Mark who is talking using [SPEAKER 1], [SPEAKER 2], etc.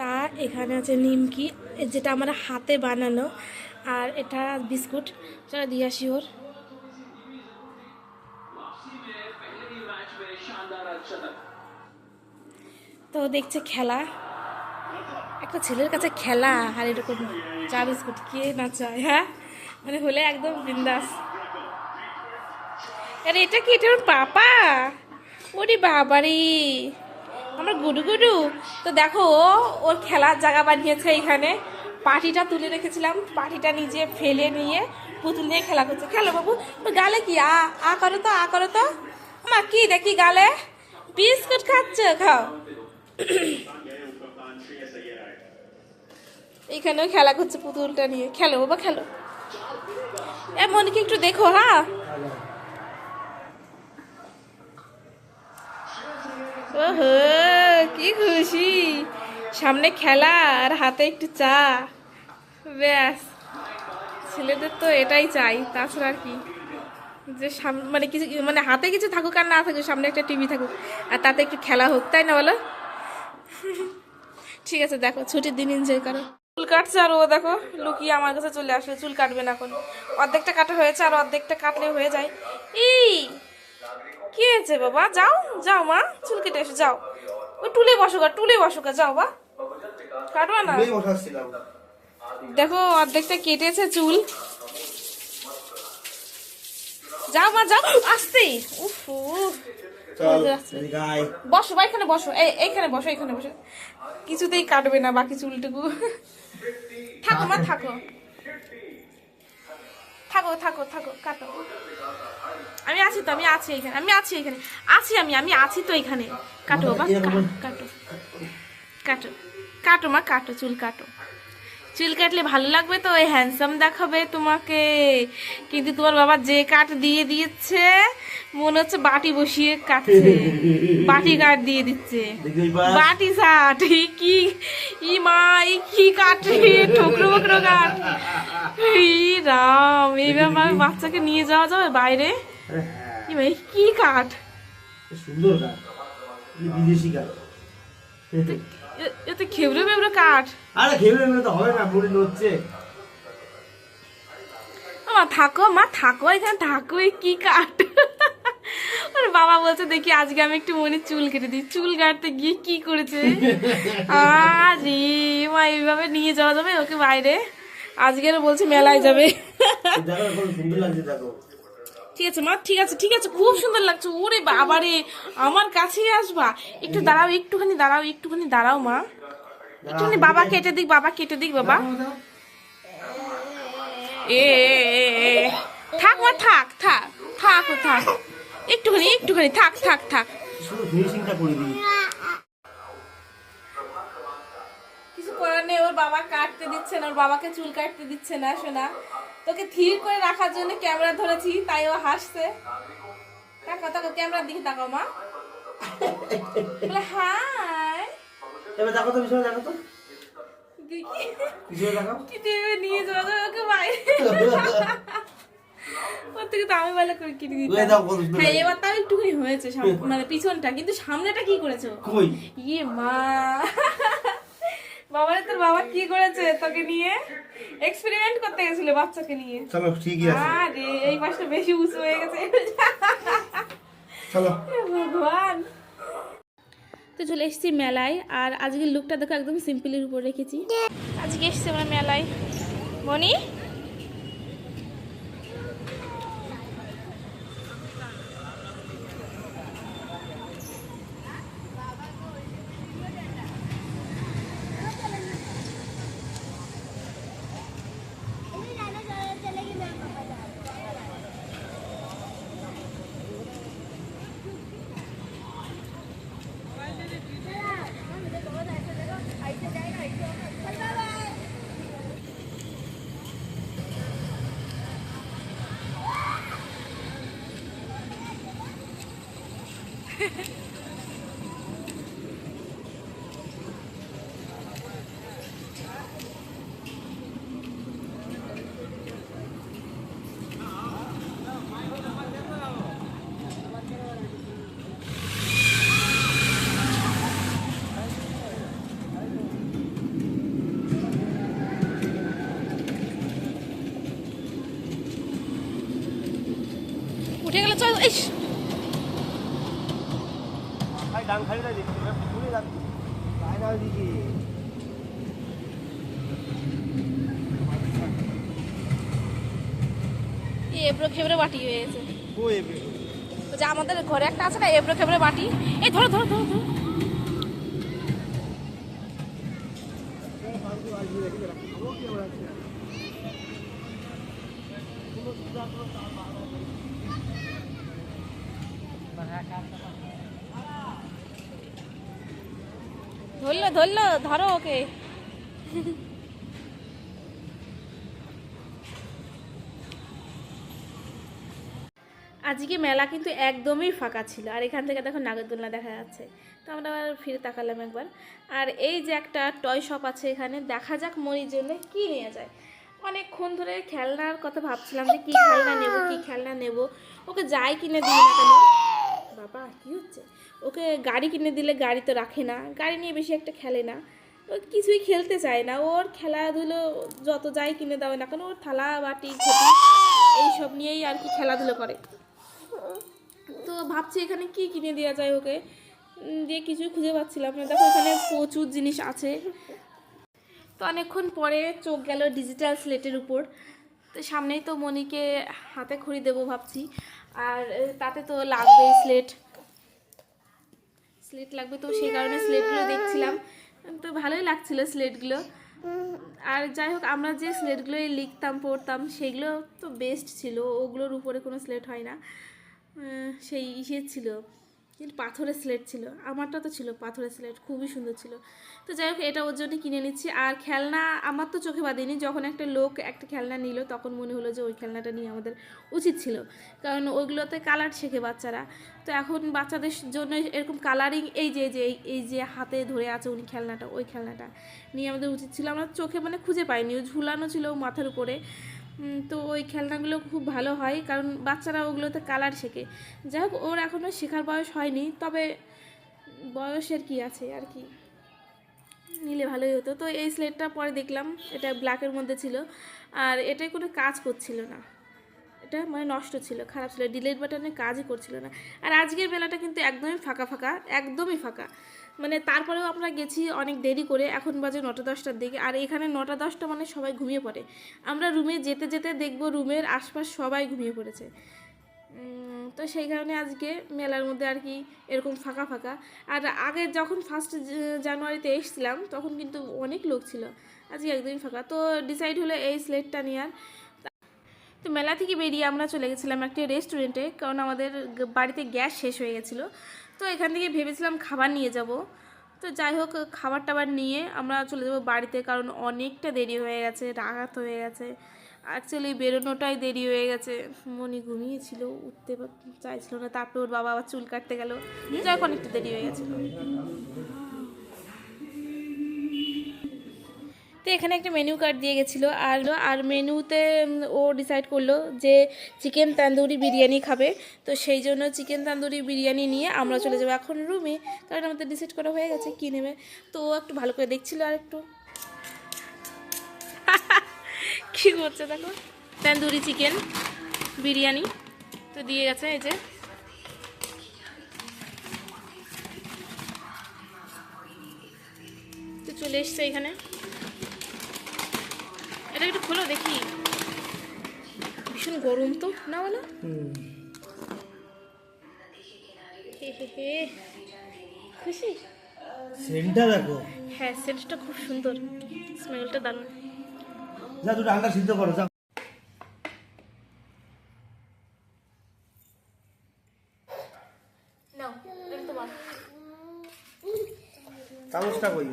[SPEAKER 1] তা এখানে আছে নিমকি যেটা আমার হাতে বানানো, আর এটা বিস্কুট। চলো দিয়ে আসি ওর। তো দেখছে খেলা। একটা ছেলের কাছে খেলা, আর এরকম চা বিস্কুট, কে না চায় হ্যাঁ? মানে হলে একদম বিন্দাস। আরে এটা কি? এটা পাপা? ওরে বাবারে। আমার গুডু গুডু। তো দেখো ওর খেলার জায়গা বানিয়েছে এখানে। পাটিটা তুলে রেখেছিলাম। পাটিটা নিজে ফেলে নিয়ে পুতুল নিয়ে খেলা করছে। খেলো বাবু গালে কি? আ আ করো তো, আ করো তো। মা, কি দেখি গালে? বিস্কুট খাচ্ছ? খাও। এখানেও খেলা করছে পুতুলটা নিয়ে। খেলো বাবা, খেলো। এ, মনিকে একটু দেখো হ্যাঁ? কি খুশি। সামনে খেলা আর হাতে একটু চা। ব্যাস, ছেলেদের তো এটাই চাই, তাছাড়া আর কি। যে সামনে মানে কিছু মানে হাতে কিছু থাকুক আর না থাকুক, সামনে একটা টিভি থাকুক, আর তাতে একটু খেলা হোক, তাই না বলো? ঠিক আছে, দেখো, ছুটির দিন এনজয় করো। চুল কাটছে আর ও দেখো, লুকিয়ে আমার কাছে চলে আসলে, চুল কাটবে না এখন। অর্ধেকটা কাটা হয়েছে আর অর্ধেকটা কাটলে হয়ে যায়। এই! কি হয়েছে বাবা? যাও যাও মা চুল কেটে এসো যাও। ওই টুলে বসো গা টুলে বসো গা যাও বা। কাটবা না? দেখো অর্ধেকটা কেটেছে চুল। যাও মা যাও। আসতে উফ। বসো বা এখানে বসো। এই এইখানে বসো এখানে বসো। কিছুতেই কাটবে না বাকি চুলটুকু। থাকো মা থাকো। থাকো থাকো থাকো কাটো। আমি আছি তো আমি আছি এখানে আমি আছি এখানে। আছি আমি আমি আছি তো এখানে। কাটো বাবা কা- কাটো কাটো। কাটো মা কাটো চুল কাটো। চুল কাটলে ভালো লাগবে তো? হ্যান্ডসাম দেখাবে তোমাকে। কিন্তু তোমার বাবা যে কাট দিয়ে দিয়েছে মনে হচ্ছে বাটি বসিয়ে কাটছে। বাটি কাট দিয়ে দিচ্ছে। বাটি এই কি ই মা কি কাট ঠোকরো বকরো কাট ই রাম এইভাবে বাচ্চাকে নিয়ে যাওয়া যাবে বাইরে? কি কাঠ?
[SPEAKER 2] সুন্দর এই বিদেশি গান
[SPEAKER 1] এ- তো খেবড়ে বেবড়ে কাঠ।
[SPEAKER 2] আরে খেলে নেবে তো হবে না মুড়ি নড়ছে
[SPEAKER 1] মা থাকো মা থাকো এখানে থাকো কি কাট ওর বাবা বলছে দেখি আজকে আমি একটু মনে চুল কেটে দিই। চুল কাটতে গিয়ে কি করেছে? আরে মা এইভাবে নিয়ে যাওয়া যাবে ওকে বাইরে? আজকের বলছে মেলায় যাবে।
[SPEAKER 2] দেখো সুন্দর লাগছে দেখো।
[SPEAKER 1] ঠিক আছে মা ঠিক আছে ঠিক আছে খুব সুন্দর লাগছে। ওরে বাবারে আমার কাছেই আসবা। একটু দাঁড়াও একটুখানি দাঁড়াও একটুখানি দাঁড়াও মা। একটুখানি বাবা কেটে দিক বাবা কেটে দিক বাবা। এ। থাক মা থাক থাক থাক থাক। একটুখানি একটুখানি থাক থাক থাক। কিছু করার নেই ওর বাবা কাটতে দিচ্ছে না ওর বাবাকে চুল কাটতে দিচ্ছে না শোনা তোকে থির করে রাখার জন্য ক্যামেরা ধরেছি তাই ও হাসছে। তাকাও তাকাও ক্যামেরার দিকে তাকাও মা। বলে হাই।
[SPEAKER 2] এবার দেখো তো। পিছনে দেখো। তো
[SPEAKER 1] হ্যাঁ এবার তাও একটুখানি হয়েছে সাম- মানে পিছনটা কিন্তু সামনেটা কি করেছ ইয়ে মা। বাবারে তোর বাবা কি করেছে তোকে নিয়ে? এক্সপেরিমেন্ট করতে গেছিল বাচ্চাকে নিয়ে।
[SPEAKER 2] চলো ঠিকই আছে।
[SPEAKER 1] আরে এই পাশটা বেশি উঁচু হয়ে গেছে।
[SPEAKER 2] চলো।
[SPEAKER 1] ভগবান। তো চলে এসেছি মেলায় আর আজকের লুকটা দেখো একদম সিম্পলের উপর রেখেছি। আজকে এসেছি আমার মেলায়। মনি ইস। এবড়ো খেবড়ে বাটি হয়ে গেছে। যে আমাদের ঘরে একটা আছে না এবড়ো খেবড়ে বাটি। এই ধরো ধরো ধরো ধরো। ধরলো ধরলো, ধরো ওকে। আজকে মেলা কিন্তু একদমই ফাঁকা ছিল, আর এখান থেকে দেখো নাগরদোলনা দেখা যাচ্ছে। তো আমরা আবার ফিরে তাকালাম একবার। আর এই যে একটা টয় শপ আছে এখানে, দেখা যাক মনির জন্য কি নিয়ে যায়। অনেকক্ষণ ধরে খেলনার কথা ভাবছিলাম যে কি খেলনা নেব, কি খেলনা নেব। ওকে যাই কিনে দিই না কেন বাবা, কি হচ্ছে? ওকে গাড়ি কিনে দিলে গাড়ি তো রাখে না, গাড়ি নিয়ে বেশি একটা খেলে না। ও কিছুই খেলতে চায় না, ওর খেলাধুলো যত যাই কিনে দেওয়া না কেন, ওর থালা, বাটি, ঘটি এইসব নিয়েই আর কি খেলাধুলো করে। তো ভাবছি এখানে কি কিনে দেওয়া যায় ওকে? দিয়ে কিছুই খুঁজে পাচ্ছিলাম না। দেখো এখানে প্রচুর জিনিস আছে। তো অনেকক্ষণ পরে চোখ গেল ডিজিটাল স্লেটের উপর। তো সামনেই তো মনিকে হাতে খড়ি দেবো ভাবছি। আর তাতে তো লাগবে স্লেট স্লেট লাগবে তো সেই কারণে স্লেটগুলো দেখছিলাম। তো ভালোই লাগছিল স্লেটগুলো আর যাই হোক, আমরা যে স্লেটগুলোই লিখতাম, পড়তাম, সেগুলো তো বেস্ট ছিল। ওগুলোর উপরে কোনো স্লেট হয় না। সেই ইসে ছিল। কিন্তু পাথরের স্লেট ছিল। আমারটা তো ছিল পাথরের স্লেট খুবই সুন্দর ছিল। তো যাই হোক, এটা ওর জন্য কিনে নিচ্ছি। আর খেলনা আমার তো চোখে বাঁধেনি। যখন একটা লোক একটা খেলনা নিল, তখন মনে হলো যে ওই খেলনাটা নিয়ে আমাদের উচিত ছিল। কারণ ওইগুলোতে কালার শেখে বাচ্চারা। তো এখন বাচ্চাদের জন্য এরকম কালারিং এই যে যে, এই- যে হাতে ধরে আছে উনি খেলনাটা, ওই খেলনাটা নিয়ে আমাদের উচিত ছিল। আমরা চোখে মানে খুঁজে পাইনি। ঝুলানো ছিল মাথার উপরে। তো ওই খেলনাগুলো খুব ভালো হয়, কারণ বাচ্চারা ওগুলোতে কালার শেখে। যাই হোক, ওর এখনও শেখার বয়স হয়নি, তবে বয়সের কি আছে আর কি। নিলে ভালোই হতো। তো এই স্লেটটা পরে দেখলাম, এটা ব্ল্যাকের মধ্যে ছিল। আর এটাই কোনো কাজ করছিল না। এটা মানে নষ্ট ছিল, খারাপ ছিল ডিলেট বাটনে কাজই করছিল না। আর আজকের বেলাটা কিন্তু একদমই ফাঁকা ফাঁকা, একদমই ফাঁকা। মানে তারপরেও আমরা গেছি অনেক দেরি করে, এখন বাজে নটা দশটার দিকে, আর এখানে নটা দশটা মানে সবাই ঘুমিয়ে পড়ে। আমরা রুমে যেতে যেতে দেখব রুমের আশপাশ সবাই ঘুমিয়ে পড়েছে। তো সেই কারণে আজকে মেলার মধ্যে আর কি এরকম ফাঁকা ফাঁকা। আর আগে যখন ফার্স্ট জানুয়ারিতে এসেছিলাম, তখন কিন্তু অনেক লোক ছিল। আজকে একদমই ফাঁকা। তো ডিসাইড হলো এই স্লেটটা নেওয়ার। তো মেলা থেকে বেরিয়ে আমরা চলে গেছিলাম একটি রেস্টুরেন্টে, কারণ আমাদের বাড়িতে গ্যাস শেষ হয়ে গেছিল। তো এখান থেকে ভেবেছিলাম খাবার নিয়ে যাব। তো যাই হোক, খাবার টাবার নিয়ে আমরা চলে যাব বাড়িতে, কারণ অনেকটা দেরি হয়ে গেছে, রাগাত হয়ে গেছে। অ্যাকচুয়ালি বেরোনোটাই দেরি হয়ে গেছে। মনি ঘুমিয়েছিল, উঠতে চাইছিল না। তারপর ওর বাবা আবার চুল কাটতে গেল। যাই হোক, অনেকটা দেরি হয়ে গেছিল তো এখানে একটা মেনু কার্ড দিয়ে গেছিল। আর আর মেনুতে ও ডিসাইড করল যে চিকেন তান্দুরি বিরিয়ানি খাবে। তো সেই জন্য চিকেন তান্দুরি বিরিয়ানি নিয়ে আমরা চলে যাব এখন রুমে কারণ আমাদের ডিসাইড করা হয়ে গেছে কী নেবে। তো ও একটু ভালো করে দেখছিল আর একটু। কী করছে দেখো? তান্দুরি চিকেন বিরিয়ানি। তো দিয়ে গেছে এই যে। চলে এসছে এখানে। এটা একটু খোলো দেখি। ভীষণ গরম তো না বলো? খুশি?
[SPEAKER 2] সেন্টটা দেখো।
[SPEAKER 1] হ্যাঁ সেন্টটা খুব সুন্দর। স্মেলটা দারুণ।
[SPEAKER 2] যা দুটো আন্ডা সিদ্ধ করো যা। চামচটা কই?